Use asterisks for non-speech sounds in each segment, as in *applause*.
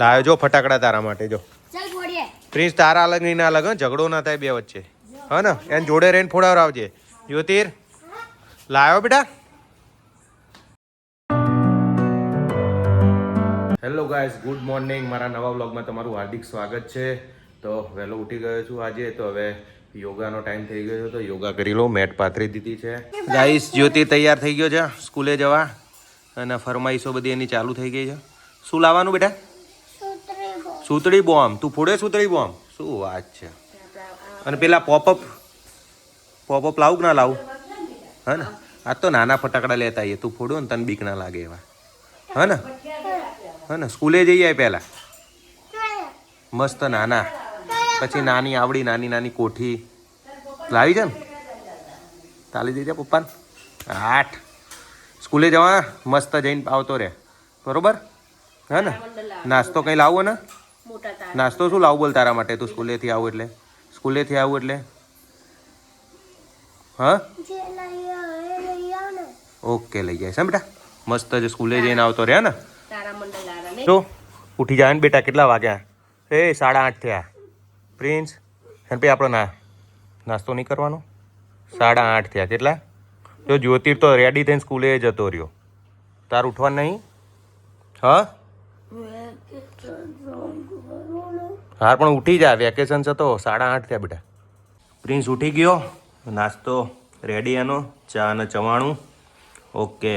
લાવ્યો જો ફટાકડા તારા માટે જો. પ્રિન્સ તારા અલગ નહીં ના અલગ? ઝઘડો ના થાય બે વચ્ચે. હા ને? એને જોડે રહીને ફોડાવરાવજે. જ્યોતિર લાવ્યો બેટા. હેલો ગાઈસ ગુડ મોર્નિંગ મારા નવા વ્લોગમાં તમારું હાર્દિક સ્વાગત છે. તો વહેલો ઉઠી ગયો છું આજે તો હવે યોગાનો ટાઈમ થઈ ગયો તો યોગા કરી લો મેટ પાથરી દીધી છે. ગાઈસ જ્યોતિ તૈયાર થઈ ગયો છે સ્કૂલે જવા. અને ફરમાઈશો બધી એની ચાલુ થઈ ગઈ છે. શું લાવવાનું બેટા? સુતળી બોમ્બ તું ફોડે સુતળી બોમ્બ શું વાત છે. અને પેલા પોપઅપ પોપઅપ લાવું કે ના લાવું? હે ને? આ તો નાના ફટાકડા લેતા આવીએ. તું ફોડો ને તને બીક ના લાગે એવા. હે ને? હે ને? સ્કૂલે જઈ આવી પહેલાં. મસ્ત નાના. પછી નાની આવડી નાની નાની કોઠી. લાવી છે ને? તાલી દેજે પપ્પાને. આઠ. સ્કૂલે જવા મસ્ત જઈને આવતો રહે. બરોબર? હા ને? નાસ્તો કંઈ લાવવો ને? નાસ્તો શું લાવું બોલ તારા માટે? તું સ્કૂલેથી આવું એટલે. સ્કૂલેથી આવું એટલે? હા? ઓકે લઈ જાય. છે બેટા? મસ્ત જ સ્કૂલે જઈને આવતો રહ્યા ને? તો ઉઠી જાય ને બેટા કેટલા વાગ્યા? એ સાડા આઠ થયા. પ્રિન્સ અને પછી આપણો ના નાસ્તો નહીં કરવાનો? સાડા આઠ થયા. કેટલા? જો જ્યોતિર તો રેડી થઈને સ્કૂલે જતો રહ્યો. તાર ઉઠવાનું નહીં? હા? હા પણ ઉઠી જા વેકેશન છે તો સાડા આઠ થયા બેટા. પ્રિન્સ ઉઠી ગયો નાસ્તો રેડી એનો ચા અને ચવાણું. ઓકે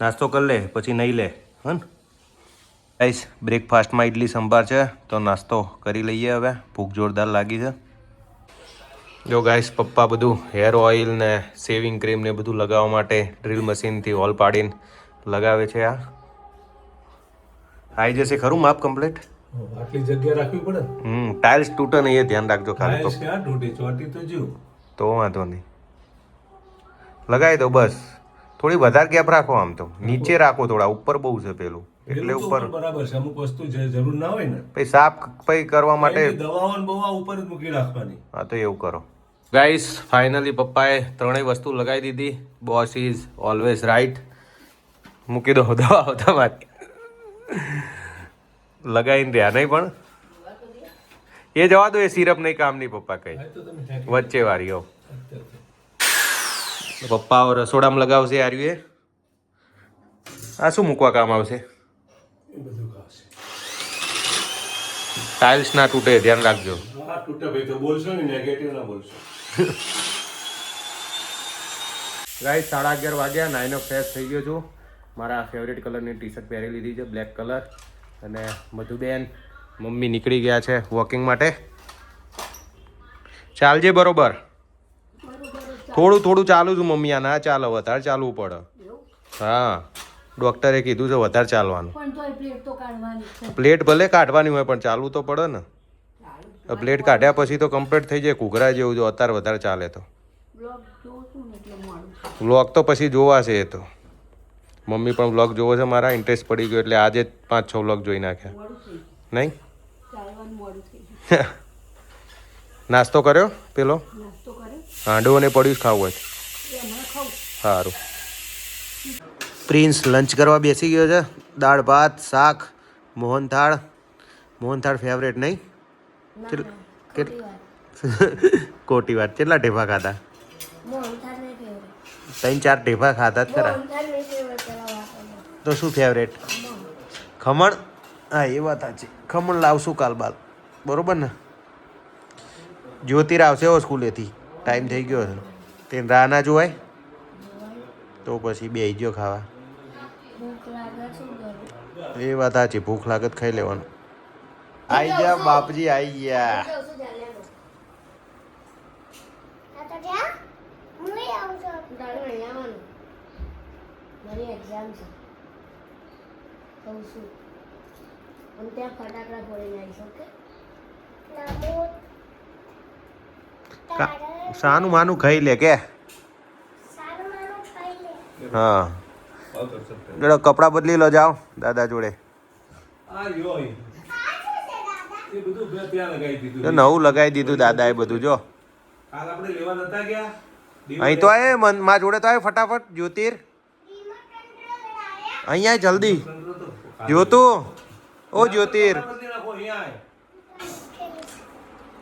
નાસ્તો કરી લે પછી નહીં લે હં ગાઈસ બ્રેકફાસ્ટમાં ઇડલી સંભાર છે તો નાસ્તો કરી લઈએ હવે ભૂખ જોરદાર લાગી છે. જો ગાઈસ પપ્પા બધું હેર ઓઇલ ને સેવિંગ ક્રીમ ને બધું લગાવવા માટે ડ્રીલ મશીનથી હોલ પાડીને લગાવે છે આ. આવી જશે ખરું માપ કમ્પ્લીટ આટલી જગ્યા રાખવી પડે હમ ટાઇલ્સ તૂટે નહીં એ ધ્યાન રાખજો ખાલી ટાઇલ્સ ક્યાં તૂટી? ચોટી તો જો તો વાંધો નહીં. લગાવી દો બસ. થોડી વધારે ગેપ રાખો આમ તો. નીચે રાખો થોડા ઉપર બહુ છે પેલું. એટલે ઉપર બરાબર છે અમુક વસ્તુ જે જરૂર ના હોય ને પછી સાફ કઈ કરવા માટે એની દવાઓ ને ઉપર જ મૂકી રાખવાની. હા તો એવું કરો. ગાઈસ ફાઇનલી પપ્પાએ ત્રણેય વસ્તુ લગાવી દીધી. બોસ ઇઝ ઓલવેઝ રાઈટ મૂકી દો દવા તમારી. લગાવીને રહ્યા નહીં પણ? એ જવા દો એ સિરપ નહીં કામની પપ્પા કઈ. હા, તો તમે ફેંકી વચ્ચે વાળી હો. પપ્પા રસોડામાં લગાવશે આર્યું એ આ શું મૂકવા કામ આવશે? ટાઇલ્સ ના તૂટે ધ્યાન રાખજો. ગાઈ તૂટે ભાઈ તો બોલશો ને નેગેટિવ ના બોલશો. ગાઈસ સાડા અગિયાર વાગ્યા નાઈનો ફ્રેશ થઈ ગયો છું. મારા ફેવરેટ કલરની ટી શર્ટ પહેરી લીધી છે બ્લેક કલર અને મધુબેન મમ્મી નીકળી ગયા છે વોકિંગ માટે. ચાલજે બરોબર. થોડું થોડું ચાલુ છું મમ્મી આ ના ચાલો વધારે ચાલવું પડે. હા ડોક્ટરે કીધું છે વધારે ચાલવાનું. પ્લેટ ભલે કાઢવાની હોય પણ ચાલવું તો પડે ને. પ્લેટ કાઢ્યા પછી તો કમ્પ્લીટ થઈ જાય ઘૂઘરા જેવું જો અત્યારે વધારે ચાલે તો. વ્લોગ તો પછી જોવાશે એ તો. મમ્મી પણ બ્લોગ જોવો છે મારા ઇન્ટરેસ્ટ પડી ગયો એટલે આજે જ પાંચ છ બ્લોગ જોઈ નાખ્યા. મોડું થઈ ગયું નહીં? ચાલવાનું મોડું થઈ ગયું નાસ્તો કર્યો પેલો? હાંડવો ને પડ્યું જ ખાવું હોય સારું. પ્રિન્સ લંચ કરવા બેસી ગયો છે. દાળ ભાત શાક મોહનથાળ મોહનથાળ ફેવરેટ નહીં? કેટ- ખોટી વાત. *laughs* કોટી વાત. કેટલા ઢેફા ખાધા? ત્રણ ચાર ઢેફા ખાધા જ ખરા મોહનથાળ નહીં ફેવરેટ પેલા વાત તો શું ફેવરેટ ખમણ? હા એ વાત સાચી. ખમણ લાવશું કાલ બાલ. બરોબર ને? જ્યોતિર આવશે હો સ્કૂલેથી. ટાઈમ થઈ ગયો છે. તે રાહ ના જોવાય? તો પછી બે ગયો ખાવા. એ વાત સાચી ભૂખ લાગત ખાઈ લેવાનું. આઈ ગયા બાપજી આઈ ગયા. મારી એક્ઝામ છે. કહું છું અને ત્યાં ફટાકડા ફોડીને આવીશ ઓકે? સાનું માનું ખાઈ લે કે? હા. કપડા બદલી લો જાઓ દાદા જોડે. ત્યાં લગાવી દીધું દાદા. એ બધું જો. અહીં તો આવે મા જોડે તો આવે ફટાફટ જ્યોતિર. અહીંયા જલ્દી. જ્યોતું. ઓ જ્યોતિર.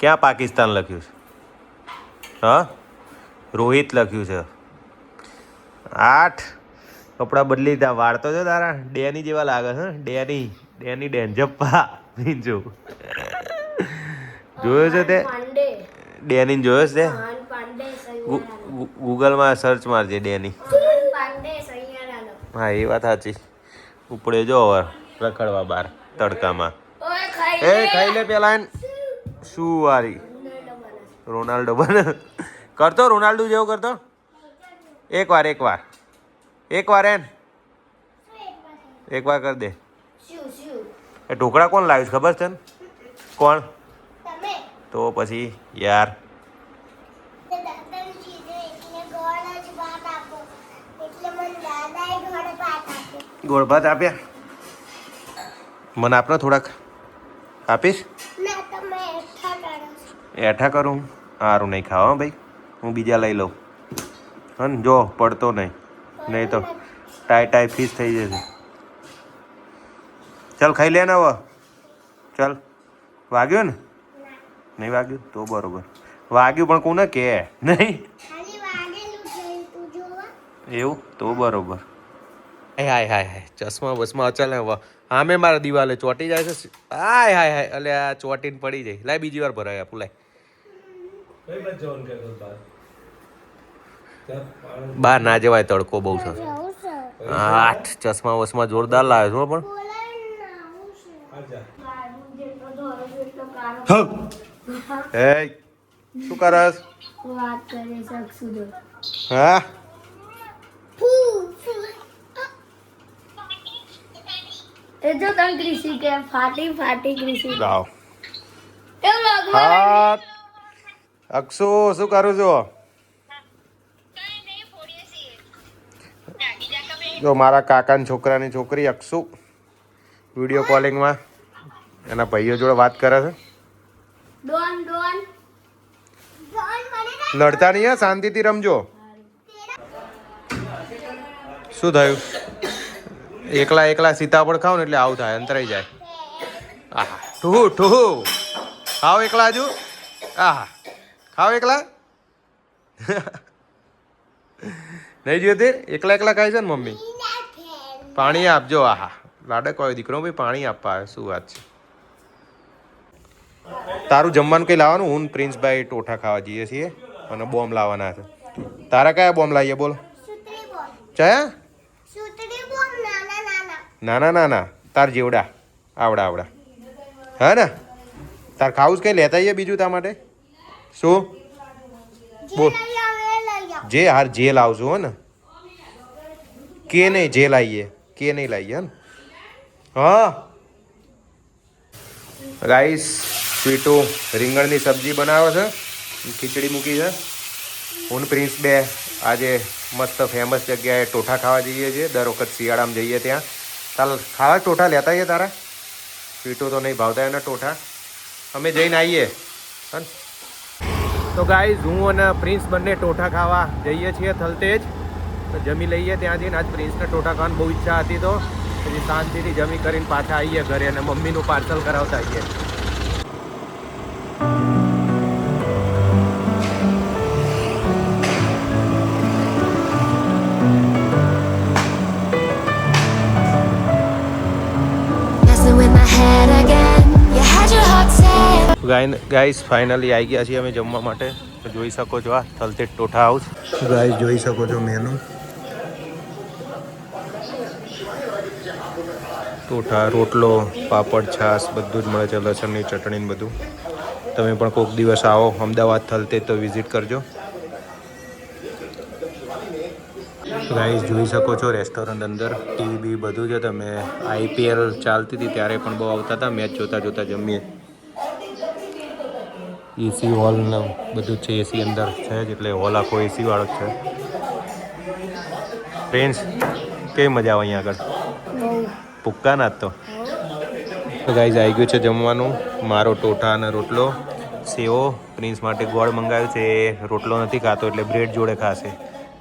ક્યાં પાકિસ્તાન લખ્યું છે? હા? રોહિત લખ્યું છે. આઠ. કપડાં બદલી દા વાળતો છો તારા ડેની જેવા લાગે છે ડેની ડેની ડેન. જપ્પા. મીંજુ જોયો છે તે? ડેની જોયો છે તે? ગૂગલમાં સર્ચ મારજે ડેની. હા એ વાત સાચી. ઉપડે જો રખડવા બાર તડકામાં. એ ખાઈ લે પેલા એન શું વારી? રોનાલ્ડો બને. કરતો રોનાલ્ડો જેવો કરતો? એક વાર એક વાર એક વાર એન. એક વાર કરી દે. એ ઢોકળા કોણ લાવ્યું ખબર છે ને? કોણ? તો પછી યાર તે દાદાની ચીજે એટલે ગોળ જ ભાત આપો એટલે મને દાદાએ ગોળ ભાત આપ્યો ગોળ ભાત આપ્યા. મને આપને થોડાક. આપીશ? એઠા કરું? સારું નહીં ખાવા હો ભાઈ. હું બીજા લઈ લઉં. હન જો પડતો નહીં. નહીં તો ટાઈ ટાઈ ફીસ થઈ જશે. ચાલ ખાઈ લે ને હવે. ચાલ. વાગ્યું ને? નહીં વાગ્યું? તો બરોબર. વાગ્યું પણ કોને કે? નહીં? એવું? તો બરોબર. હાય હાય હાય હાય. ચશ્મા બસમાં અચલ આમે મારા દિવાલે ચોટી જાય છે. હાય હાય હાય. એટલે આ ચોટીને પડી જાય. લાય બીજી વાર ભરાય આપું લાય. બહાર ના જવાય તડકો બહુ છે. આઠ. ચશ્મા વસમાં જોરદાર લાવે છો પણ. હે. શું કરસ? વાત કરી શકશું હા? જો તને ક્રિસી કે ફાટી ફાટી ક્રિસી. લાવ. એ લગમાં હા અક્ષુ શું કરું છો? જો મારા કાકાની છોકરાની છોકરી અક્ષુ વીડિયો કોલિંગમાં એના ભાઈઓ જોડે વાત કરે છે. Don Don. ડોન લડતા નહીં હા શાંતિથી રમજો. શું થયું? એકલા એકલા સીતાફળ ખાવ ને એટલે આવું થાય અંતરાઈ જાય. આહા ઠુહુ ઠુહુ. ખાઓ એકલા હજુ? આહા ખાઓ એકલા? નહીં જ્યોતિર એકલા એકલા ખાય છે ને મમ્મી? પાણી આપજો આહા. લાડક હોય દીકરો ભાઈ પાણી આપવા આવે શું વાત છે? તારું જમવાનું કંઈ લાવવાનું? હું પ્રિન્સભાઈ ટોઠા ખાવા જઈએ છીએ અને બોમ્બ લાવવાના છે. તારા કયા બોમ્બ લાવીએ બોલ. ચયા? નાના નાના તાર જેવડા. આવડા આવડા. હા ને? તાર ખાવું કંઈ લેતા આવીએ બીજું તાર માટે? શું? બોલ. જે હાર જે લાવજો હો ને? કે નહીં જે લાવીએ કે નહીં લાવીએ ને? હા. રાઈસ સ્વીટો રીંગણની સબ્જી બનાવે છે. ખીચડી મૂકી છે. હું પ્રિન્સ બે આજે મસ્ત ફેમસ જગ્યાએ ટોઠા ખાવા જઈએ છીએ. દર વખત શિયાળામાં જઈએ ત્યાં. ચાલ ખાવા ટોઠા લેતા આવીએ તારા? પીટો તો નહીં ભાવતા એના ટોઠા. અમે જઈને આવીએ. તો ગાઈઝ, હું અને પ્રિન્સ બંને ટોઠા ખાવા જઈએ છીએ થલતેજ. તો જમી લઈએ ત્યાં જઈને. આજ પ્રિન્સને ટોઠા ખાવાની બહુ ઈચ્છા હતી તો. પછી શાંતિથી જમી કરીને પાછા આવીએ ઘરે અને મમ્મીનું પાર્સલ કરાવતા આવીએ. ગાઈસ ફાઇનલી આવી ગયા છીએ અમે જમવા માટે. જોઈ શકો છો આ થલતેજ ટોઠા હાઉસ ગાઈસ જોઈ શકો છો મેનુ ટોઠા રોટલો પાપડ છાશ બધું જ મળે છે લસણની ચટણી ને બધું. તમે પણ કોઈક દિવસ આવો અમદાવાદ થલતેજ તો વિઝિટ કરજો. ગાઈસ જોઈ શકો છો રેસ્ટોરન્ટ અંદર ટીવી બી બધું છે. તમે આઈપીએલ ચાલતી હતી ત્યારે પણ બહુ આવતા હતા. મેચ જોતા જોતા જમીએ. એસી હોલ ને બધું જ છે એસી અંદર છે જ એટલે હોલ આખો એસી વાળો જ છે. ફ્રેન્ડ્સ કેવી મજા આવે અહીંયા આગળ? પુક્કા ના જ તો ગાઈઝ આવી ગયું છે જમવાનું. મારો ટોઠા અને રોટલો. સેવો પ્રિન્સ માટે ગોળ મંગાવ્યું છે. એ રોટલો નથી ખાતો એટલે બ્રેડ જોડે ખાશે.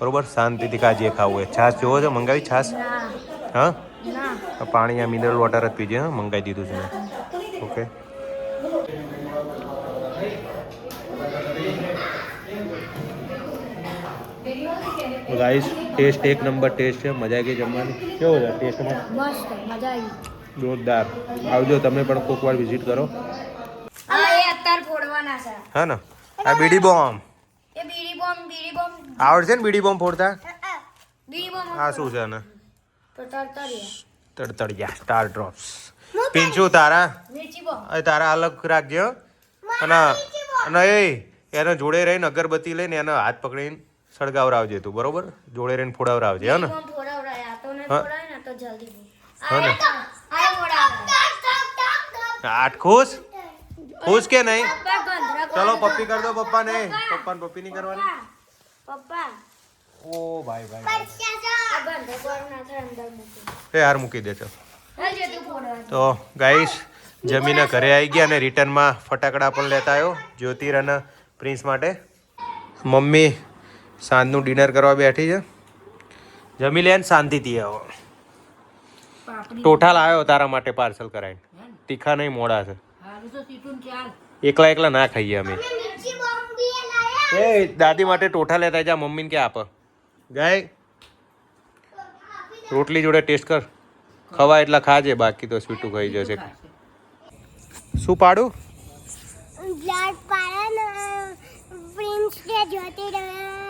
બરોબર? શાંતિથી ખા ખાવું હોય છાશ જોવો છો? મંગાવી છાશ? હા? પાણી આ મિનરલ વોટર જ પીજે હા? મંગાવી દીધું છે મેં. ગાઈસ ટેસ્ટ એક નંબર ટેસ્ટ છે મજા આવી ગઈ જમવાની. કેવો છે ટેસ્ટમાં મસ્ત મજા આવી જોરદાર. આવજો તમે પણ કોક વાર વિઝિટ કરો. આ એ અત્યારે ફોડવાના છે. હા ને? આ બીડી બોમ્બ. એ બીડી બોમ્બ બીડી બોમ્બ. આવડશે ને બીડી બોમ્બ ફોડતા? બીડી બોમ્બ આ શું છે ને તડતડિયા સ્ટાર ડ્રોપ્સ પિંચુ તારા? મિર્ચી બોમ્બ. એ તારા અલગ રાખજે હો. અને અને એ એને જોડે રહીને અગરબત્તી લઈને એનો હાથ પકડીને સળગાવરાવજે તું બરોબર? જોડે રહીને ફોડાવરાવજે હે ને? આઠ ખુશ? ખુશ કે નહીં? ચલો પપ્પી કર દો પપ્પા ને પપ્પા. ને પપ્પી નહીં કરવાની? પપ્પા. ઓ ભાઈ ભાઈ એ હાર મૂકી દે તું તો ગાઈસ જમીને ઘરે આવી ગયા અને રિટર્નમાં ફટાકડા પણ લેતા આવ્યો જ્યોતિર અને પ્રિન્સ માટે. મમ્મી સાંજનું ડિનર કરવા બેઠી છે. જમી લે ને શાંતિથી આવો. ટોઠા લાવ્યો તારા માટે પાર્સલ કરાવીને. તીખા નહીં મોડા છે. એકલા એકલા ના ખાઈએ અમે. એ દાદી માટે ટોઠા લેતા જા મમ્મીને કે આપ. ગાય રોટલી જોડે ટેસ્ટ કર. ખવા એટલા ખાજે બાકી તો સ્વીટું ખાઈ જશે. શું પાડું? બ્લડ પાડે પ્રિન્સ કે જોતી છે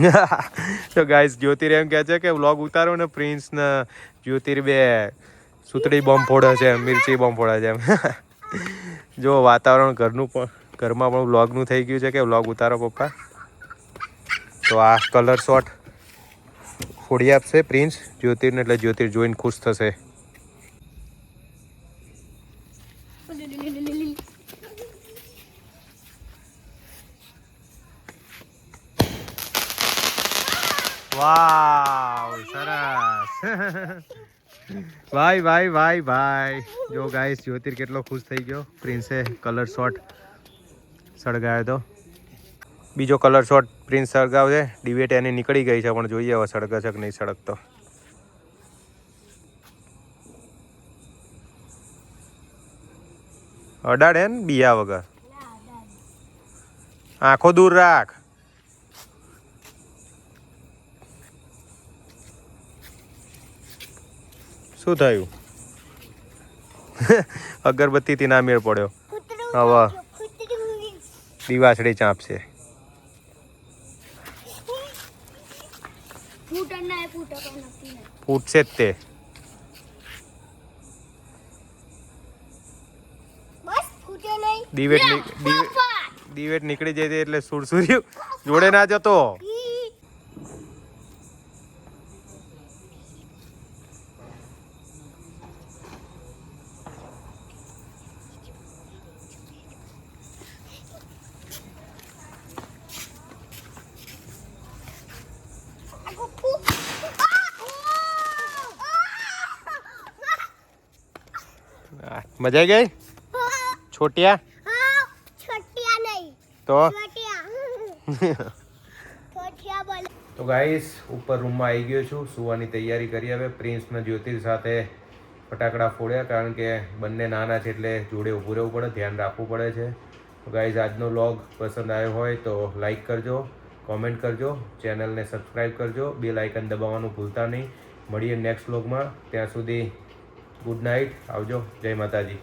*laughs* તો ગાઈસ જ્યોતિર એમ કહે છે કે વ્લોગ ઉતારો ને પ્રિન્સ ને જ્યોતિર બે સુતડી બોમ્બ ફોડે છે, મિર્ચી બોમ્બ ફોડે છે. એમ *laughs* જો વાતાવરણ ઘરનું પણ, ઘરમાં પણ વ્લોગનું થઈ ગયું છે કે વ્લોગ ઉતારો પપ્પા? તો આ કલર શોટ ફોડી આપશે પ્રિન્સ જ્યોતિરને એટલે જ્યોતિર જોઈને ખુશ થશે. ભાઈ ભાઈ ભાઈ ભાઈ. જો ગાઈસ જ્યોતિર કેટલો ખુશ થઈ ગયો. પ્રિન્સે કલર શોટ સળગાવ્યો તો. બીજો કલર શોટ પ્રિન્સ સળગાવશે ડિબેટ એની નીકળી ગઈ છે પણ જોઈએ હવે સળગે છે કે નહીં સળગતો. અડાડે ને બિયા વગર. આંખો દૂર રાખ. શું થયું? *laughs* અગરબત્તીથી ના મેળ પડ્યો. હવે દિવાસળી ચાંપશે. ફૂટશે જ તે. દિવેટ દિવેટ નીકળી જાય એટલે સુરસુર્યું જોડે ના જતો. મજા ગઈ? છોટિયા? તો? તો ગાઈસ ઉપર રૂમમાં આવી ગયો છું. સુવાની તૈયારી કરી હવે. પ્રિન્સના જ્યોતિર સાથે ફટાકડા ફોડ્યા, કારણ કે બંને નાના છે એટલે જોડે ઊભું રહેવું પડે, ધ્યાન રાખવું પડે છે. તો ગાઈઝ આજનો વ્લોગ પસંદ આવ્યો હોય તો લાઈક કરજો કોમેન્ટ કરજો ચેનલને સબસ્ક્રાઈબ કરજો. બે લાઇકન દબાવવાનું ભૂલતા નહીં. મળીએ નેક્સ્ટ વ્લોગમાં ત્યાં સુધી ગુડ નાઇટ. આવજો. જય માતાજી.